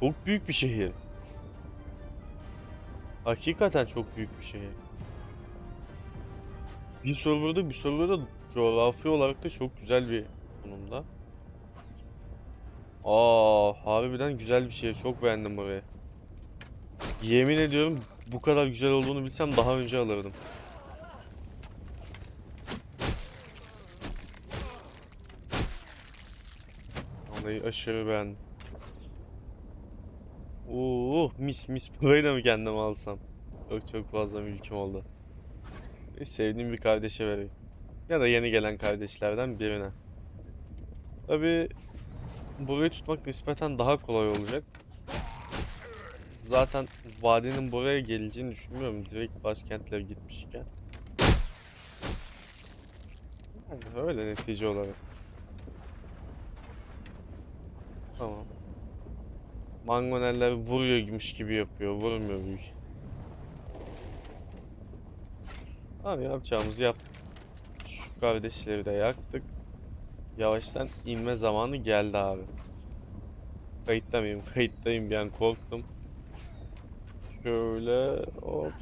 Çok büyük bir şehir. Hakikaten çok büyük bir şehir. Bir serverda bir serverda coğrafi olarak da çok güzel bir konumda. Aa, harbiden güzel bir şehir. Çok beğendim burayı. Yemin ediyorum bu kadar güzel olduğunu bilsem daha önce alırdım. Vallahi aşırı beğendim. Oo, mis mis burayı da mı kendim alsam? Çok çok fazla mülküm oldu. Sevdiğim bir kardeşe vereyim. Ya da yeni gelen kardeşlerden birine. Tabii burayı tutmak nispeten daha kolay olacak. Zaten vadinin buraya geleceğini düşünmüyorum. Direkt başkentler gitmişken. Yani öyle netice olarak. Tamam. Mangoneller vuruyormuş gibi yapıyor. Vurmuyor büyük. Tamam yapacağımızı yaptık. Şu kardeşleri de yaktık. Yavaştan inme zamanı geldi abi. Kayıtta mıyım? Kayıttayım bir an korktum. Şöyle hop